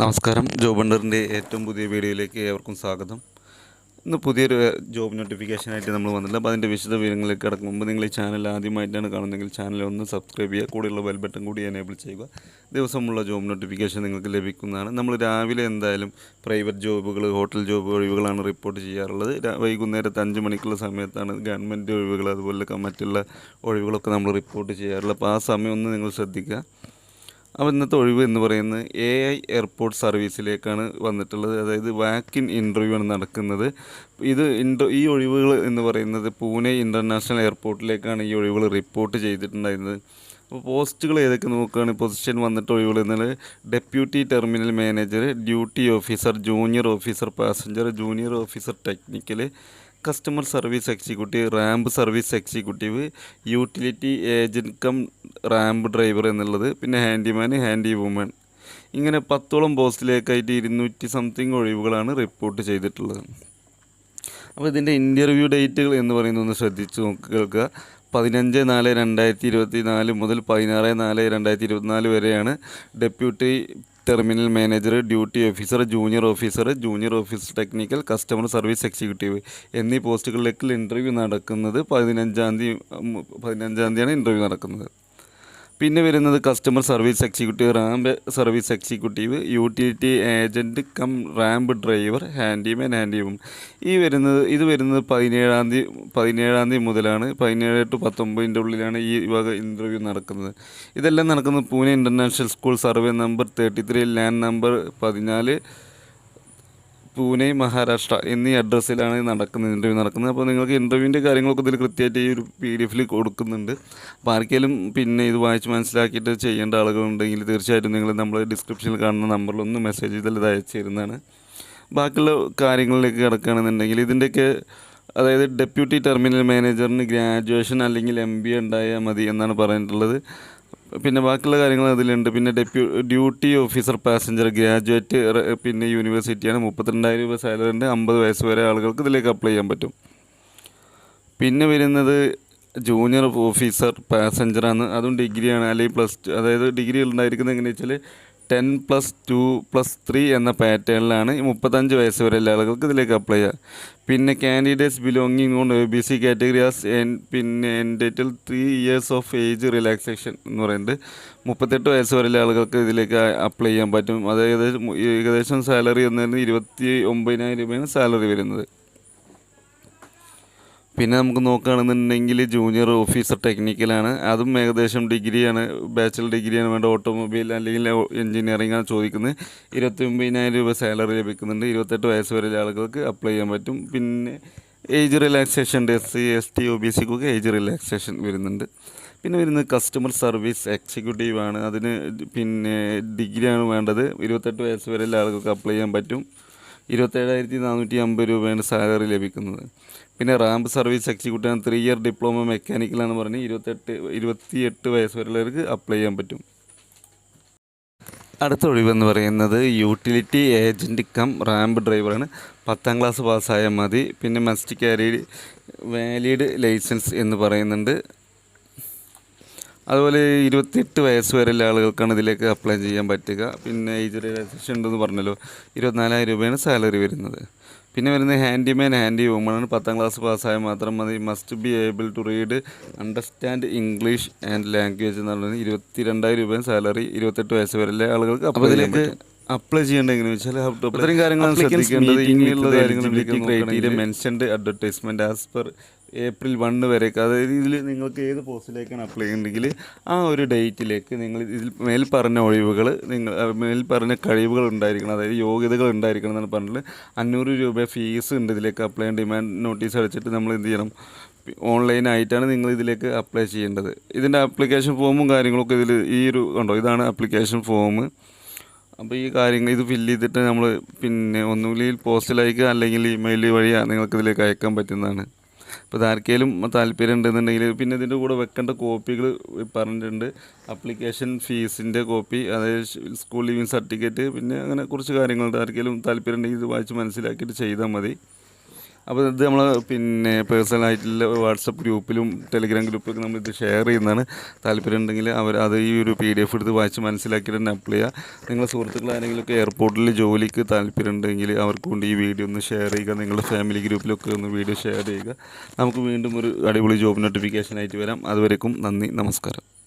നമസ്കാരം. ജോബ് അണ്ടറിന്റെ ഏറ്റവും പുതിയ വീഡിയോയിലേക്ക് ഏവർക്കും സ്വാഗതം. ഇന്ന് പുതിയൊരു ജോബ് നോട്ടിഫിക്കേഷനായിട്ട് നമ്മൾ വന്നിട്ടില്ല അപ്പോൾ അതിന്റെ വിശദ വിവരങ്ങളിലേക്ക് കിടക്കും മുമ്പ് നിങ്ങൾ ഈ ചാനൽ ആദ്യമായിട്ടാണ് കാണുന്നതെങ്കിൽ ചാനൽ ഒന്ന് സബ്സ്ക്രൈബ് ചെയ്യുക കൂടെയുള്ള ബെൽ ബട്ടൺ കൂടി എനേബിൾ ചെയ്യുക. ദിവസമുള്ള ജോബ് നോട്ടിഫിക്കേഷൻ നിങ്ങൾക്ക് ലഭിക്കുന്നതാണ്. നമ്മൾ രാവിലെ എന്തായാലും പ്രൈവറ്റ് ജോബുകൾ ഹോട്ടൽ ജോബ് ഒഴിവുകളാണ് റിപ്പോർട്ട് ചെയ്യാറുള്ളത്. വൈകുന്നേരത്തെ അഞ്ച് മണിക്കുള്ള സമയത്താണ് ഗവൺമെന്റ് ഒഴിവുകൾ അതുപോലെ മറ്റുള്ള ഒഴിവുകളൊക്കെ നമ്മൾ റിപ്പോർട്ട് ചെയ്യാറുള്ളത്. അപ്പോൾ ആ സമയം ഒന്ന് നിങ്ങൾ ശ്രദ്ധിക്കുക. അപ്പോൾ ഇന്നത്തെ ഒഴിവ് എന്ന് പറയുന്നത് എ ഐ എയർപോർട്ട് സർവീസിലേക്കാണ് വന്നിട്ടുള്ളത്. അതായത് വാക്കിൻ ഇന്റർവ്യൂ ആണ് നടക്കുന്നത്. ഇത് ഇന്റർ ഈ ഒഴിവുകൾ എന്ന് പറയുന്നത് പൂനെ ഇന്റർനാഷണൽ എയർപോർട്ടിലേക്കാണ് ഈ ഒഴിവുകൾ റിപ്പോർട്ട് ചെയ്തിട്ടുണ്ടായിരുന്നത്. അപ്പോൾ പോസ്റ്റുകൾ ഏതൊക്കെ നോക്കുകയാണ് പൊസിഷൻ വന്നിട്ട് ഒഴിവുകൾ എന്നാൽ deputy terminal manager duty officer junior officer passenger junior officer technical customer service executive ramp service executive utility agent cum ramp driver എന്നുള്ളത് പിന്നെ ഹാൻഡിമാൻ ഹാൻഡി വുമൺ. ഇങ്ങനെ പത്തോളം പോസ്റ്റിലേക്കായിട്ട് ഇരുന്നൂറ്റി സംതിങ് ഒഴിവുകളാണ് റിപ്പോർട്ട് ചെയ്തിട്ടുള്ളത്. അപ്പോൾ ഇതിന്റെ ഇന്റർവ്യൂ ഡേറ്റുകൾ എന്ന് പറയുന്നത് ഒന്ന് ശ്രദ്ധിച്ച് നോക്കി കേൾക്കുക. പതിനഞ്ച് നാല് രണ്ടായിരത്തി ഇരുപത്തി നാല് മുതൽ പതിനാറ് നാല് രണ്ടായിരത്തി ഇരുപത്തിനാല് വരെയാണ് deputy terminal manager duty officer junior officer junior officer technical customer service executive എന്നീ പോസ്റ്റുകളിലേക്ക് ഇന്റർവ്യൂ നടക്കുന്നത് പതിനഞ്ചാം തീയതി പതിനഞ്ചാം തീയതിയാണ് ഇന്റർവ്യൂ നടക്കുന്നത്. പിന്നെ വരുന്നത് customer service executive ramp service executive utility agent cum ramp driver handyman ഹാൻഡിവും ഈ വരുന്നത് ഇത് വരുന്നത് പതിനേഴാം തീയതി പതിനേഴാം തീയതി മുതലാണ്. പതിനേഴ് ടു പത്തൊമ്പതിന്റെ ഉള്ളിലാണ് ഈ വക ഇന്റർവ്യൂ നടക്കുന്നത്. ഇതെല്ലാം നടക്കുന്നത് Pune international school survey number thirty three land number പതിനാല് പൂനെ മഹാരാഷ്ട്ര എന്നീ അഡ്രസ്സിലാണ് നടക്കുന്നത് ഇന്റർവ്യൂ നടക്കുന്നത്. അപ്പോൾ നിങ്ങൾക്ക് ഇന്റർവ്യൂവിന്റെ കാര്യങ്ങളൊക്കെ ഇതിൽ കൃത്യമായിട്ട് ഈ ഒരു പി ഡി എഫിൽ കൊടുക്കുന്നുണ്ട്. അപ്പോൾ ആർക്കെങ്കിലും പിന്നെ ഇത് വായിച്ച് മനസ്സിലാക്കിയിട്ട് ചെയ്യേണ്ട ആളുകളുണ്ടെങ്കിൽ തീർച്ചയായിട്ടും നിങ്ങൾ നമ്മൾ ഡിസ്ക്രിപ്ഷനിൽ കാണുന്ന നമ്പറിലൊന്ന് മെസ്സേജ് ചെയ്താൽ ഇത് അയച്ചു തരുന്നതാണ്. ബാക്കിയുള്ള കാര്യങ്ങളിലേക്ക് കിടക്കുകയാണെന്നുണ്ടെങ്കിൽ ഇതിന്റെയൊക്കെ അതായത് ഡെപ്യൂട്ടി ടെർമിനൽ മാനേജറിന് ഗ്രാജുവേഷൻ അല്ലെങ്കിൽ എം ബി ഉണ്ടായാൽ മതി എന്നാണ് പറഞ്ഞിട്ടുള്ളത്. പിന്നെ ബാക്കിയുള്ള കാര്യങ്ങൾ അതിലുണ്ട്. പിന്നെ ഡെപ്യൂ ഡ്യൂട്ടി ഓഫീസർ പാസഞ്ചർ ഗ്രാജുവേറ്റ് പിന്നെ യൂണിവേഴ്സിറ്റിയാണ് മുപ്പത്തിരണ്ടായിരം രൂപ സാലറി ഉണ്ട്. അമ്പത് വയസ്സ് വരെ ആളുകൾക്ക് ഇതിലേക്ക് അപ്ലൈ ചെയ്യാൻ പറ്റും. പിന്നെ വരുന്നത് ജൂനിയർ ഓഫീസർ പാസഞ്ചറാണ് അതും ഡിഗ്രിയാണ് അല്ലെങ്കിൽ പ്ലസ് ടു അതായത് ഡിഗ്രി ഉണ്ടായിരിക്കുന്നത് എങ്ങനെയാണെന്ന് വെച്ചാൽ ten plus two plus three എന്ന പാറ്റേണിലാണ് മുപ്പത്തഞ്ച് വയസ്സ് വരെയുള്ള ആളുകൾക്ക് ഇതിലേക്ക് അപ്ലൈ ചെയ്യുക പിന്നെ candidates belonging on A B C category as N പിന്നെ എൻഡേറ്റിൽ three years of age relaxation എന്ന് പറയുന്നത് മുപ്പത്തെട്ട് വയസ്സ് വരെയുള്ള ആളുകൾക്ക് ഇതിലേക്ക് അപ്ലൈ ചെയ്യാൻ പറ്റും. അതായത് ഏകദേശം സാലറി എന്നതിന് ഇരുപത്തി ഒമ്പതിനായിരം രൂപയാണ് സാലറി വരുന്നത്. പിന്നെ നമുക്ക് നോക്കുകയാണെന്നുണ്ടെങ്കിൽ ജൂനിയർ ഓഫീസർ ടെക്നിക്കലാണ് അതും ഏകദേശം ഡിഗ്രിയാണ് ബാച്ചലർ ഡിഗ്രിയാണ് വേണ്ട ഓട്ടോമൊബൈൽ അല്ലെങ്കിൽ എഞ്ചിനീയറിംഗ് ആണ് ചോദിക്കുന്നത്. ഇരുപത്തി ഒമ്പതിനായിരം രൂപ സാലറി ലഭിക്കുന്നുണ്ട്. ഇരുപത്തെട്ട് വയസ്സ് വരെയുള്ള ആളുകൾക്ക് അപ്ലൈ ചെയ്യാൻ പറ്റും. പിന്നെ ഏജ് റിലാക്സേഷൻ ഉണ്ട് S C S T O B സിക്കൊക്കെ age relaxation വരുന്നുണ്ട്. പിന്നെ വരുന്നത് കസ്റ്റമർ സർവീസ് എക്സിക്യൂട്ടീവ് ആണ്. അതിന് പിന്നെ ഡിഗ്രിയാണ് വേണ്ടത്. ഇരുപത്തെട്ട് വയസ്സ് വരെയുള്ള ആളുകൾക്ക് അപ്ലൈ ചെയ്യാൻ പറ്റും. ഇരുപത്തേഴായിരത്തി നാനൂറ്റി അമ്പത് രൂപയാണ് സാലറി ലഭിക്കുന്നത്. പിന്നെ ramp service executive three year diploma മെക്കാനിക്കലാണ് പറഞ്ഞ് ഇരുപത്തെട്ട് ഇരുപത്തിയെട്ട് വയസ്സ് വരെയുള്ളവർക്ക് അപ്ലൈ ചെയ്യാൻ പറ്റും. അടുത്ത ഒഴിവെന്ന് പറയുന്നത് യൂട്ടിലിറ്റി ഏജന്റ് കം റാമ്പ് ഡ്രൈവറാണ് പത്താം ക്ലാസ് പാസ്സായാൽ മതി. പിന്നെ മസ്റ്റ് ക്യാരി വാലിഡ് ലൈസൻസ് എന്ന് പറയുന്നുണ്ട്. അതുപോലെ ഇരുപത്തിയെട്ട് വയസ്സ് വരെയുള്ള ആളുകൾക്കാണ് ഇതിലേക്ക് അപ്ലൈ ചെയ്യാൻ പറ്റുക. പിന്നെ ഏജ് റിലാക്സേഷൻ ഉണ്ടെന്ന് പറഞ്ഞല്ലോ ഇരുപത്തിനാലായിരം രൂപയാണ് സാലറി വരുന്നത്. പിന്നെ വരുന്നത് ഹാൻഡിമാൻ ഹാൻഡി വുമണാണ് പത്താം ക്ലാസ് പാസ്സായാൽ മാത്രം മതി. Must be able to read understand English and language എന്ന് പറയുന്നത് ഇരുപത്തി രണ്ടായിരം രൂപയാണ് സാലറി ഇരുപത്തെട്ട് വയസ്സ് വരെയുള്ള ആളുകൾക്ക് അപ്പോൾ ഇതിലേക്ക് അപ്ലൈ ചെയ്യേണ്ടത് എങ്ങനെയാണെന്ന് വെച്ചാൽ ഇത്രയും കാര്യങ്ങളാണ് ശ്രദ്ധിക്കേണ്ടത്. ഇങ്ങനെയുള്ള കാര്യങ്ങൾ criteria mentioned advertisement as per April one വരെയൊക്കെ അതായത് ഇതിൽ നിങ്ങൾക്ക് ഏത് പോസ്റ്റിലേക്കാണ് അപ്ലൈ ചെയ്യുന്നുണ്ടെങ്കിൽ ആ ഒരു ഡേറ്റിലേക്ക് നിങ്ങൾ ഇതിൽ മേൽ പറഞ്ഞ ഒഴിവുകൾ നിങ്ങൾ മേൽ പറഞ്ഞ കഴിവുകൾ ഉണ്ടായിരിക്കണം. അതായത് യോഗ്യതകൾ ഉണ്ടായിരിക്കണം എന്നാണ് പറഞ്ഞിട്ട് അഞ്ഞൂറ് രൂപ ഫീസ് ഉണ്ട് ഇതിലേക്ക് അപ്ലൈ ചെയ്യാൻ. ഡിമാൻഡ് നോട്ടീസ് അടിച്ചിട്ട് നമ്മൾ എന്ത് ചെയ്യണം? ഓൺലൈനായിട്ടാണ് നിങ്ങൾ ഇതിലേക്ക് അപ്ലൈ ചെയ്യേണ്ടത്. ഇതിന്റെ ആപ്ലിക്കേഷൻ ഫോമും കാര്യങ്ങളൊക്കെ ഇതിൽ ഈ ഒരു കണ്ടോ ഇതാണ് ആപ്ലിക്കേഷൻ ഫോം അപ്പോൾ ഈ കാര്യങ്ങൾ ഇത് ഫില്ല് ചെയ്തിട്ട് നമ്മൾ പിന്നെ ഒന്നുകിൽ പോസ്റ്റിൽ അയക്കുക അല്ലെങ്കിൽ ഇമെയിൽ വഴി നിങ്ങൾക്ക് ഇതിലേക്ക് അയക്കാൻ പറ്റുന്നതാണ്. അപ്പോൾ ആർക്കെങ്കിലും താല്പര്യം ഉണ്ടെന്നുണ്ടെങ്കിൽ പിന്നെ ഇതിന്റെ കൂടെ വെക്കേണ്ട കോപ്പികൾ പറഞ്ഞിട്ടുണ്ട്. അപ്ലിക്കേഷൻ ഫീസിന്റെ കോപ്പി അതായത് സ്കൂൾ ലീവിങ് സർട്ടിഫിക്കറ്റ് പിന്നെ അങ്ങനെ കുറച്ച് കാര്യങ്ങളുണ്ട് ആർക്കെങ്കിലും താല്പര്യം ഉണ്ടെങ്കിൽ ഇത് വായിച്ച് മനസ്സിലാക്കിയിട്ട് ചെയ്താൽ മതി. അപ്പോൾ ഇത് നമ്മൾ പിന്നെ പേഴ്സണലായിട്ടുള്ള വാട്സപ്പ് ഗ്രൂപ്പിലും ടെലിഗ്രാം ഗ്രൂപ്പിലൊക്കെ നമ്മൾ ഇത് ഷെയർ ചെയ്യുന്നതാണ്. താല്പര്യം ഉണ്ടെങ്കിൽ അവർ അത് ഈ ഒരു പി ഡി എഫ് എടുത്ത് വായിച്ച് മനസ്സിലാക്കിയിട്ട് തന്നെ അപ്ലൈ ചെയ്യുക നിങ്ങളുടെ സുഹൃത്തുക്കൾ ആരെങ്കിലുമൊക്കെ എയർപോർട്ടിൽ ജോലിക്ക് താല്പര്യം ഉണ്ടെങ്കിൽ അവർക്ക് ഈ വീഡിയോ ഒന്ന് ഷെയർ ചെയ്യുക. നിങ്ങളുടെ ഫാമിലി ഗ്രൂപ്പിലൊക്കെ ഒന്ന് വീഡിയോ ഷെയർ ചെയ്യുക. നമുക്ക് വീണ്ടും ഒരു അടിപൊളി ജോബ് നോട്ടിഫിക്കേഷൻ ആയിട്ട് വരാം. അതുവരേക്കും നന്ദി. നമസ്കാരം.